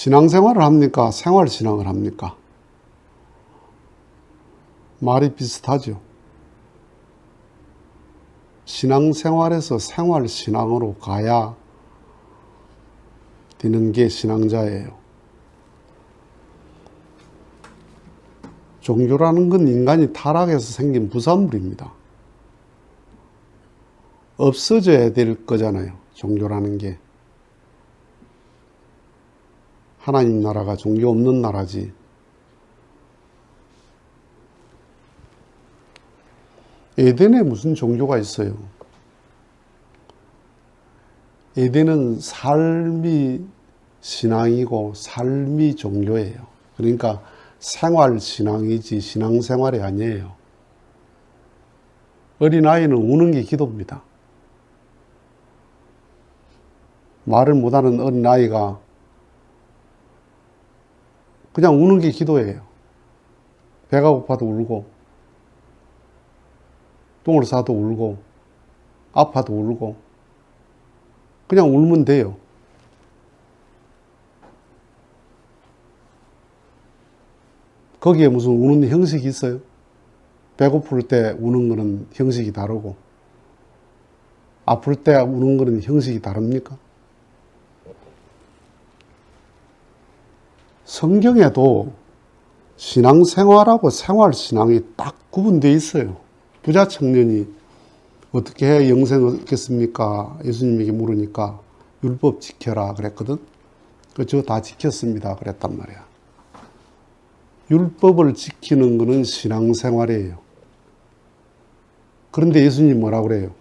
신앙생활을 합니까? 생활신앙을 합니까? 말이 비슷하죠. 신앙생활에서 생활신앙으로 가야 되는 게 신앙자예요. 종교라는 건 인간이 타락해서 생긴 부산물입니다. 없어져야 될 거잖아요. 종교라는 게. 하나님 나라가 종교 없는 나라지. 에덴에 무슨 종교가 있어요? 에덴은 삶이 신앙이고 삶이 종교예요. 그러니까 생활 신앙이지 신앙 생활이 아니에요. 어린아이는 우는 게 기도입니다. 말을 못하는 어린아이가 그냥 우는 게 기도예요. 배가 고파도 울고, 똥을 싸도 울고, 아파도 울고, 그냥 울면 돼요. 거기에 무슨 우는 형식이 있어요? 배고플 때 우는 거는 형식이 다르고, 아플 때 우는 거는 형식이 다릅니까? 성경에도 신앙생활하고 생활신앙이 딱 구분되어 있어요. 부자 청년이 어떻게 해야 영생을 얻겠습니까? 예수님에게 물으니까 율법 지켜라 그랬거든. 그저 다 지켰습니다. 그랬단 말이야. 율법을 지키는 것은 신앙생활이에요. 그런데 예수님 뭐라 그래요?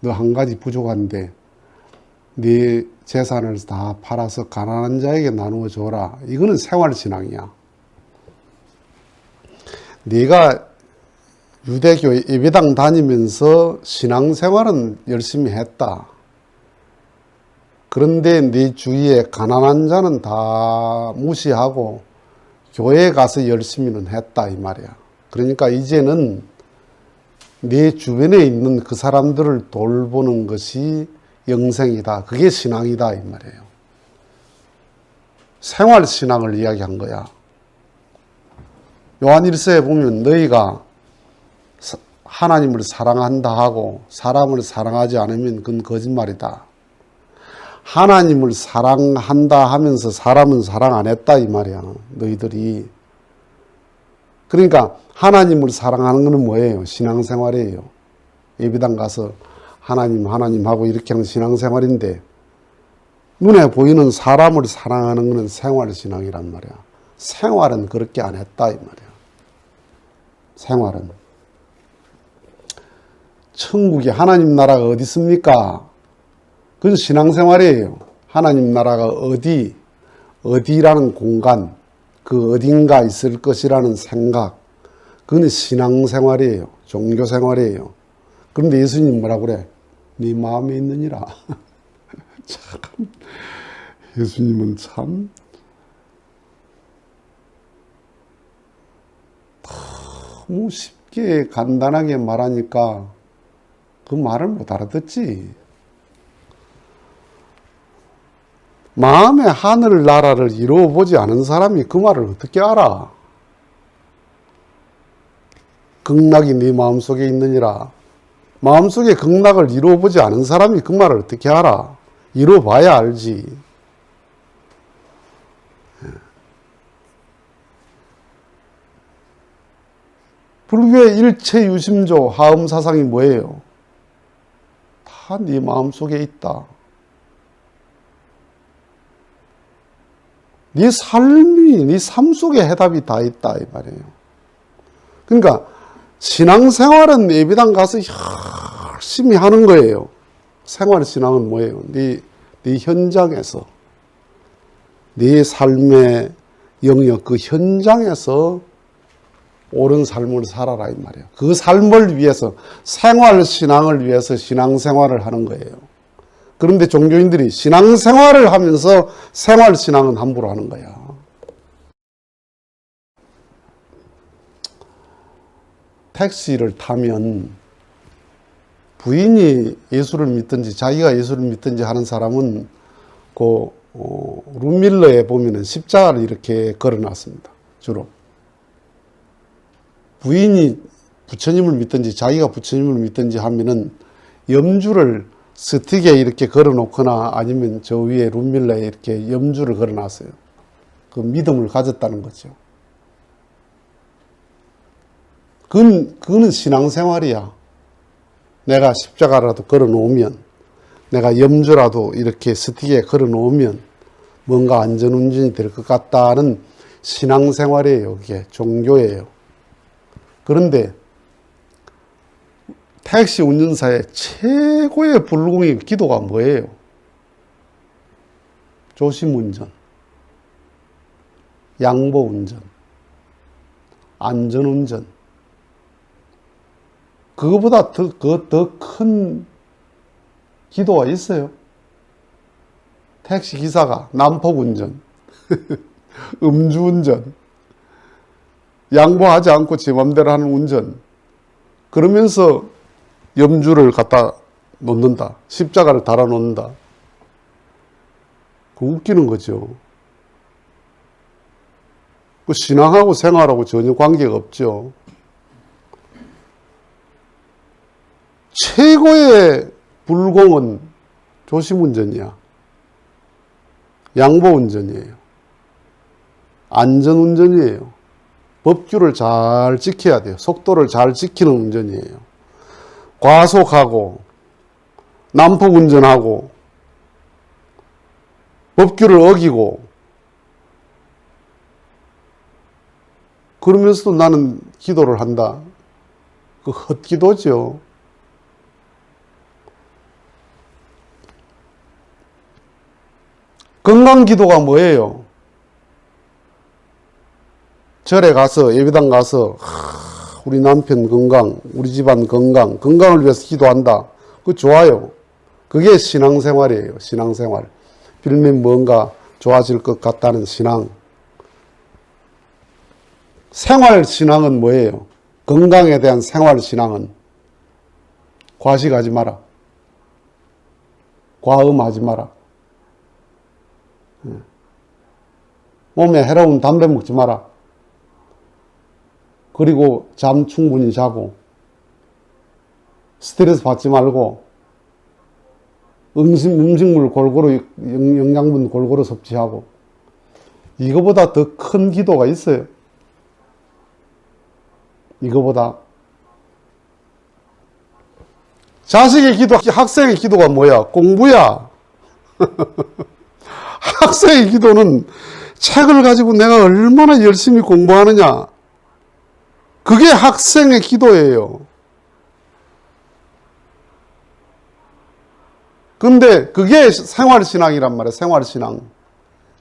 너 한 가지 부족한데 네 재산을 다 팔아서 가난한 자에게 나누어 줘라. 이거는 생활 신앙이야. 네가 유대교 예배당 다니면서 신앙생활은 열심히 했다. 그런데 네 주위에 가난한 자는 다 무시하고 교회에 가서 열심히는 했다 이 말이야. 그러니까 이제는 내 주변에 있는 그 사람들을 돌보는 것이 영생이다. 그게 신앙이다. 이 말이에요. 생활 신앙을 이야기한 거야. 요한 1서에 보면 너희가 하나님을 사랑한다 하고 사람을 사랑하지 않으면 그건 거짓말이다. 하나님을 사랑한다 하면서 사람은 사랑 안 했다 이 말이야. 너희들이. 그러니까 하나님을 사랑하는 것은 뭐예요? 신앙생활이에요. 예비당 가서 하나님 하나님 하고 이렇게 하는 신앙생활인데 눈에 보이는 사람을 사랑하는 것은 생활신앙이란 말이야. 생활은 그렇게 안 했다 이 말이야. 생활은 천국이 하나님 나라가 어디 있습니까? 그건 신앙생활이에요. 하나님 나라가 어디 어디라는 공간 그 어딘가 있을 것이라는 생각 그건 신앙생활이에요. 종교생활이에요. 그런데 예수님 뭐라 그래? 네 마음에 있느니라. 참 예수님은 참 너무 쉽게 간단하게 말하니까 그 말을 못 알아듣지. 마음의 하늘 나라를 이루어 보지 않은 사람이 그 말을 어떻게 알아? 극락이 네 마음속에 있느니라. 마음속에 극락을 이루어 보지 않은 사람이 그 말을 어떻게 알아? 이루어 봐야 알지. 불교의 일체 유심조 하음 사상이 뭐예요? 다 네 마음속에 있다. 네 삶이 네 삶 속에 해답이 다 있다 이 말이에요. 그러니까 신앙생활은 예비당 가서 열심히 하는 거예요. 생활 신앙은 뭐예요? 네, 네 현장에서 네 삶의 영역 그 현장에서 옳은 삶을 살아라 이 말이에요. 그 삶을 위해서 생활 신앙을 위해서 신앙 생활을 하는 거예요. 그런데 종교인들이 신앙 생활을 하면서 생활 신앙은 함부로 하는 거야. 택시를 타면 부인이 예수를 믿든지 자기가 예수를 믿든지 하는 사람은 그 어, 룸밀러에 보면은 십자가를 이렇게 걸어놨습니다. 주로. 부인이 부처님을 믿든지 자기가 부처님을 믿든지 하면은 염주를 스틱에 이렇게 걸어놓거나 아니면 저 위에 룸밀러에 이렇게 염주를 걸어놨어요. 그 믿음을 가졌다는 거죠. 그건, 그거는 신앙생활이야. 내가 십자가라도 걸어 놓으면, 내가 염주라도 이렇게 스틱에 걸어 놓으면 뭔가 안전운전이 될 것 같다는 신앙생활이에요. 그게 종교예요. 그런데 택시 운전사의 최고의 불공의 기도가 뭐예요? 조심 운전, 양보 운전, 안전 운전. 그거보다 더, 더큰 기도가 있어요. 택시 기사가 난폭 운전, 음주운전, 양보하지 않고 제 맘대로 하는 운전. 그러면서 염주를 갖다 놓는다. 십자가를 달아 놓는다. 그 웃기는 거죠. 그 신앙하고 생활하고 전혀 관계가 없죠. 최고의 불공은 조심운전이야. 양보운전이에요. 안전운전이에요. 법규를 잘 지켜야 돼요. 속도를 잘 지키는 운전이에요. 과속하고, 난폭운전하고, 법규를 어기고, 그러면서도 나는 기도를 한다. 그 헛기도죠. 건강 기도가 뭐예요? 절에 가서 예배당 가서 하, 우리 남편 건강, 우리 집안 건강, 건강을 위해서 기도한다. 그 좋아요. 그게 신앙생활이에요. 신앙생활. 빌면 뭔가 좋아질 것 같다는 신앙. 생활 신앙은 뭐예요? 건강에 대한 생활 신앙은 과식하지 마라. 과음하지 마라. 몸에 해로운 담배 먹지 마라. 그리고 잠 충분히 자고, 스트레스 받지 말고, 음식, 음식물 골고루, 영- 영양분 골고루 섭취하고, 이거보다 더 큰 기도가 있어요. 이거보다. 자식의 기도, 학생의 기도가 뭐야? 공부야. 학생의 기도는 책을 가지고 내가 얼마나 열심히 공부하느냐. 그게 학생의 기도예요. 근데 그게 생활신앙이란 말이에요. 생활신앙.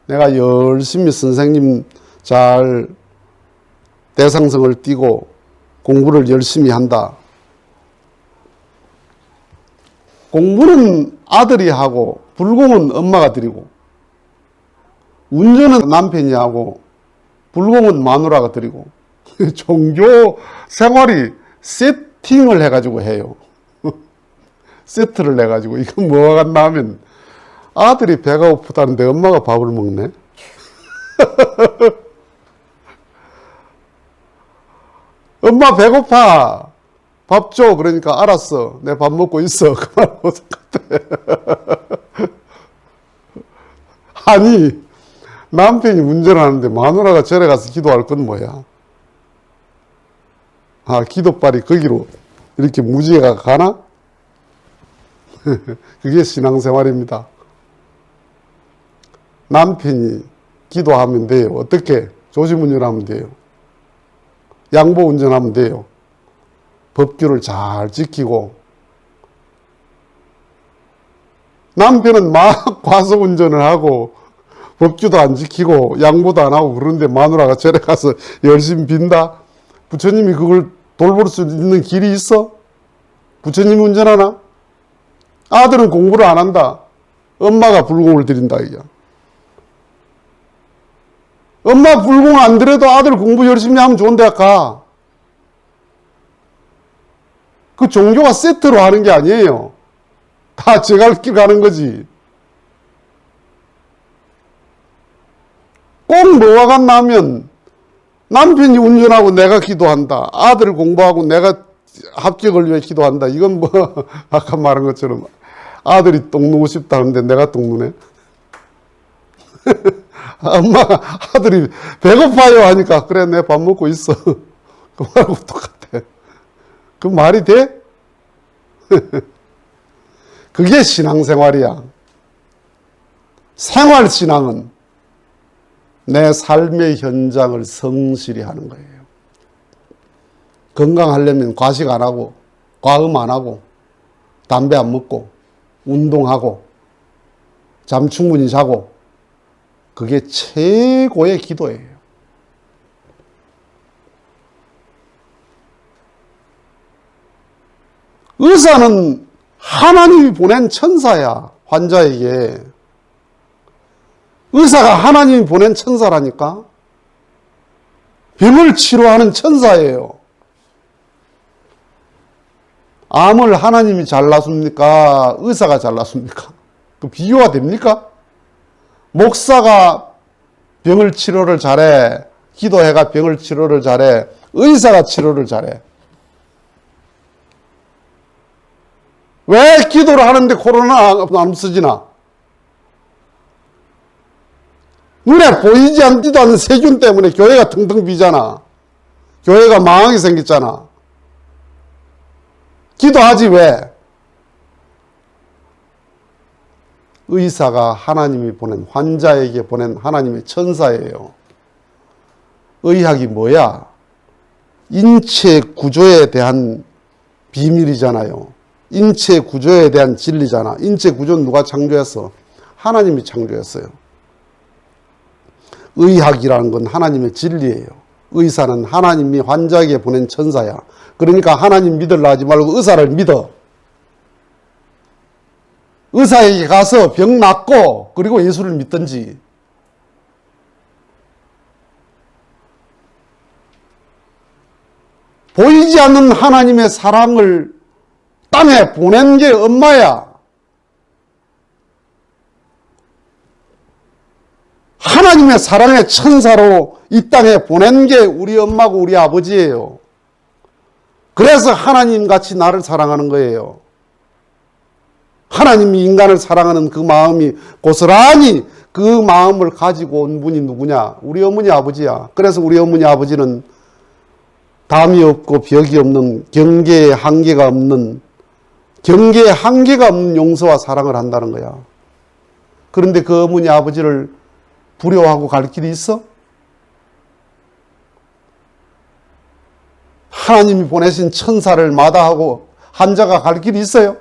내가 열심히 선생님 잘 대상성을 띠고 공부를 열심히 한다. 공부는 아들이 하고 불공은 엄마가 드리고 운전은 남편이 하고 불공은 마누라가 드리고 종교 생활이 세팅을 해가지고 해요. 세트를 해가지고 이거 뭐가 같나 하면 아들이 배가 고프다는데 엄마가 밥을 먹네. 엄마 배고파. 밥 줘. 그러니까 알았어. 내 밥 먹고 있어. 그 말하고 같아. 아니, 남편이 운전하는데 마누라가 절에 가서 기도할 건 뭐야? 아, 기도발이 거기로 이렇게 무지개가 가나? 그게 신앙생활입니다. 남편이 기도하면 돼요. 어떻게? 조심 운전하면 돼요. 양보 운전하면 돼요. 법규를 잘 지키고 남편은 막 과속 운전을 하고 법규도 안 지키고 양보도 안 하고 그런데 마누라가 절에 가서 열심히 빈다. 부처님이 그걸 돌볼 수 있는 길이 있어? 부처님이 운전하나? 아들은 공부를 안 한다. 엄마가 불공을 드린다 이게. 엄마 불공 안 들여도 아들 공부 열심히 하면 좋은 대학 가. 그 종교가 세트로 하는 게 아니에요. 다 제갈 길 가는 거지. 꼭 뭐가 같나면 남편이 운전하고 내가 기도한다. 아들 공부하고 내가 합격을 위해 기도한다. 이건 뭐 아까 말한 것처럼 아들이 똥 누고 싶다 하는데 내가 똥 누네. 엄마가 아들이 배고파요 하니까 그래 내 밥 먹고 있어. 그 말하고 똑같아. 그 말이 돼? 그게 신앙생활이야. 생활신앙은 내 삶의 현장을 성실히 하는 거예요. 건강하려면 과식 안 하고, 과음 안 하고, 담배 안 먹고, 운동하고, 잠 충분히 자고, 그게 최고의 기도예요. 의사는 하나님이 보낸 천사야, 환자에게. 의사가 하나님이 보낸 천사라니까? 병을 치료하는 천사예요. 암을 하나님이 잘랐습니까? 의사가 잘랐습니까? 그 비교가 됩니까? 목사가 병을 치료를 잘해. 기도해가 병을 치료를 잘해. 의사가 치료를 잘해. 왜 기도를 하는데 코로나 안 쓰지나? 눈에 보이지 않지도 않는 세균 때문에 교회가 텅텅 비잖아. 교회가 망하게 생겼잖아. 기도하지 왜? 의사가 하나님이 보낸 환자에게 보낸 하나님의 천사예요. 의학이 뭐야? 인체 구조에 대한 비밀이잖아요. 인체 구조에 대한 진리잖아. 인체 구조는 누가 창조했어? 하나님이 창조했어요. 의학이라는 건 하나님의 진리예요. 의사는 하나님이 환자에게 보낸 천사야. 그러니까 하나님 믿으려 하지 말고 의사를 믿어. 의사에게 가서 병 낫고 그리고 예수를 믿든지. 보이지 않는 하나님의 사랑을 땅에 보낸 게 엄마야. 하나님의 사랑의 천사로 이 땅에 보낸 게 우리 엄마고 우리 아버지예요. 그래서 하나님 같이 나를 사랑하는 거예요. 하나님이 인간을 사랑하는 그 마음이 고스란히 그 마음을 가지고 온 분이 누구냐? 우리 어머니 아버지야. 그래서 우리 어머니 아버지는 담이 없고 벽이 없는 경계의 한계가 없는 경계의 한계가 없는 용서와 사랑을 한다는 거야. 그런데 그 어머니 아버지를 불효하고 갈 길이 있어? 하나님이 보내신 천사를 마다하고 한자가 갈 길이 있어요?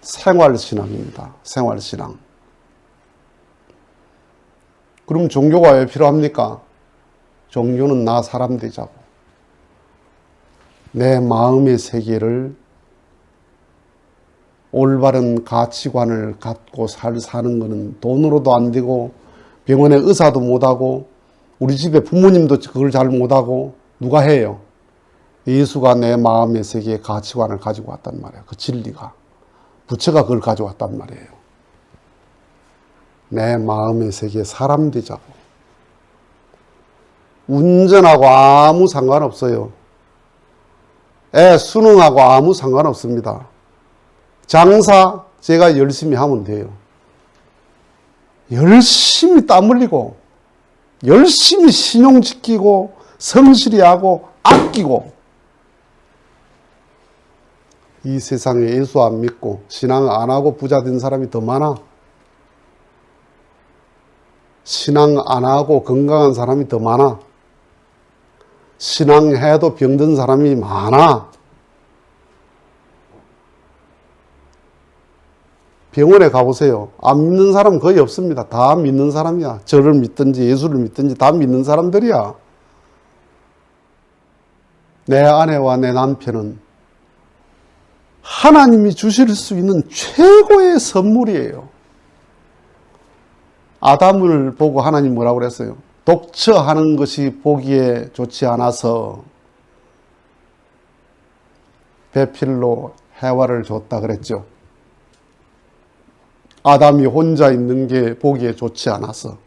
생활신앙입니다. 생활신앙. 그럼 종교가 왜 필요합니까? 종교는 나 사람 되자고. 내 마음의 세계를 올바른 가치관을 갖고 살 사는 것은 돈으로도 안 되고 병원에 의사도 못하고 우리 집에 부모님도 그걸 잘 못하고 누가 해요? 예수가 내 마음의 세계의 가치관을 가지고 왔단 말이야. 그 진리가. 부처가 그걸 가져왔단 말이에요. 내 마음의 세계에 사람 되자고. 운전하고 아무 상관없어요. 애 수능하고 아무 상관없습니다. 장사 제가 열심히 하면 돼요. 열심히 땀 흘리고, 열심히 신용 지키고, 성실히 하고, 아끼고, 이 세상에 예수 안 믿고, 신앙 안 하고 부자 된 사람이 더 많아. 신앙 안 하고 건강한 사람이 더 많아. 신앙해도 병든 사람이 많아. 병원에 가보세요. 안 믿는 사람 거의 없습니다. 다 믿는 사람이야. 저를 믿든지 예수를 믿든지 다 믿는 사람들이야. 내 아내와 내 남편은 하나님이 주실 수 있는 최고의 선물이에요. 아담을 보고 하나님 뭐라고 그랬어요? 독처하는 것이 보기에 좋지 않아서 배필로 해화를 줬다 그랬죠. 아담이 혼자 있는 게 보기에 좋지 않아서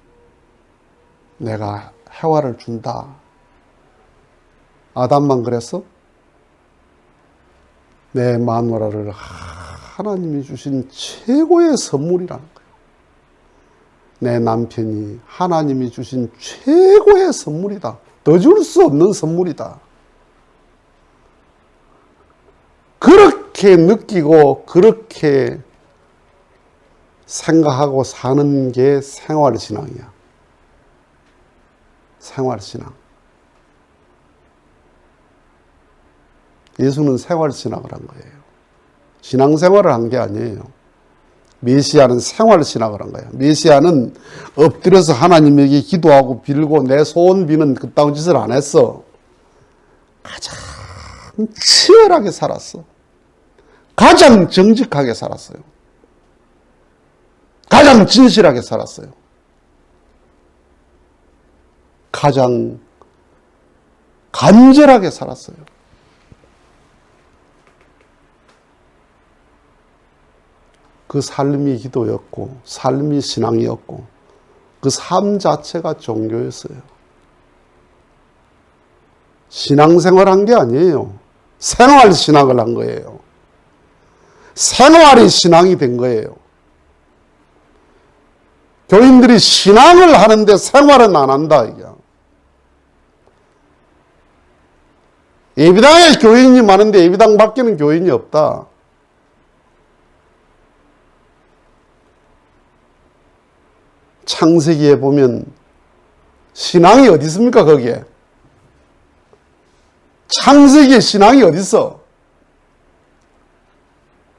내가 해와를 준다. 아담만 그랬어? 내 마누라를 하나님이 주신 최고의 선물이라는 거예요. 내 남편이 하나님이 주신 최고의 선물이다. 더 줄 수 없는 선물이다. 그렇게 느끼고 그렇게 생각하고 사는 게 생활신앙이야. 생활신앙. 예수는 생활신학을 한 거예요. 신앙생활을 한 게 아니에요. 메시아는 생활신학을 한 거예요. 메시아는 엎드려서 하나님에게 기도하고 빌고 내 소원 비는 그따운 짓을 안 했어. 가장 치열하게 살았어. 가장 정직하게 살았어요. 가장 진실하게 살았어요. 가장 간절하게 살았어요. 그 삶이 기도였고, 삶이 신앙이었고, 그 삶 자체가 종교였어요. 신앙생활 한 게 아니에요. 생활 신앙을 한 거예요. 생활이 신앙이 된 거예요. 교인들이 신앙을 하는데 생활은 안 한다. 예비당에 교인이 많은데 예비당 밖에는 교인이 없다. 창세기에 보면 신앙이 어디 있습니까, 거기에? 창세기에 신앙이 어디 있어?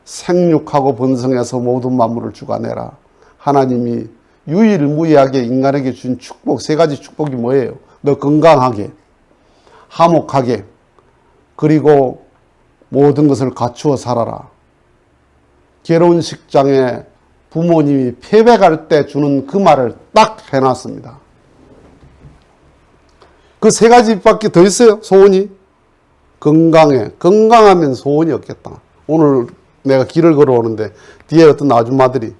생육하고 번성해서 모든 만물을 주관해라. 하나님이 유일무이하게 인간에게 준 축복, 세 가지 축복이 뭐예요? 너 건강하게, 화목하게, 그리고 모든 것을 갖추어 살아라. 결혼식장에 부모님이 패백할 때 주는 그 말을 딱 해놨습니다. 그 세 가지밖에 더 있어요, 소원이? 건강해. 건강하면 소원이 없겠다. 오늘 내가 길을 걸어오는데 뒤에 어떤 아줌마들이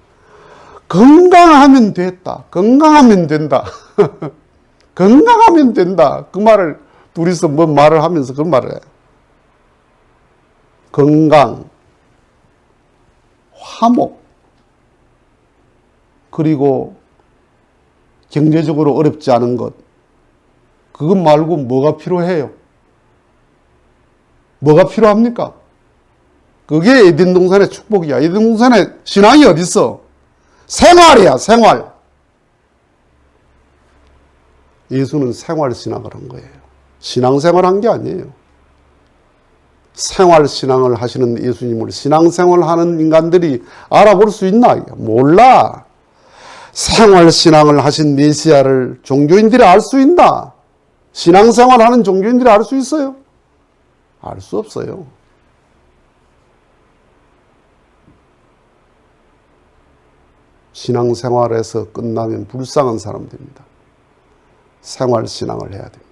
건강하면 됐다. 건강하면 된다. 건강하면 된다. 그 말을 둘이서 뭐 말을 하면서 그 말을 해. 건강, 화목, 그리고 경제적으로 어렵지 않은 것. 그것 말고 뭐가 필요해요? 뭐가 필요합니까? 그게 에덴 동산의 축복이야. 에덴 동산의 신앙이 어디 있어? 생활이야, 생활. 예수는 생활 신앙을 한 거예요. 신앙생활 한 게 아니에요. 생활 신앙을 하시는 예수님을 신앙생활 하는 인간들이 알아볼 수 있나? 몰라. 생활 신앙을 하신 메시아를 종교인들이 알 수 있나? 신앙생활 하는 종교인들이 알 수 있어요? 알 수 없어요. 신앙생활에서 끝나면 불쌍한 사람 됩니다. 생활 신앙을 해야 됩니다.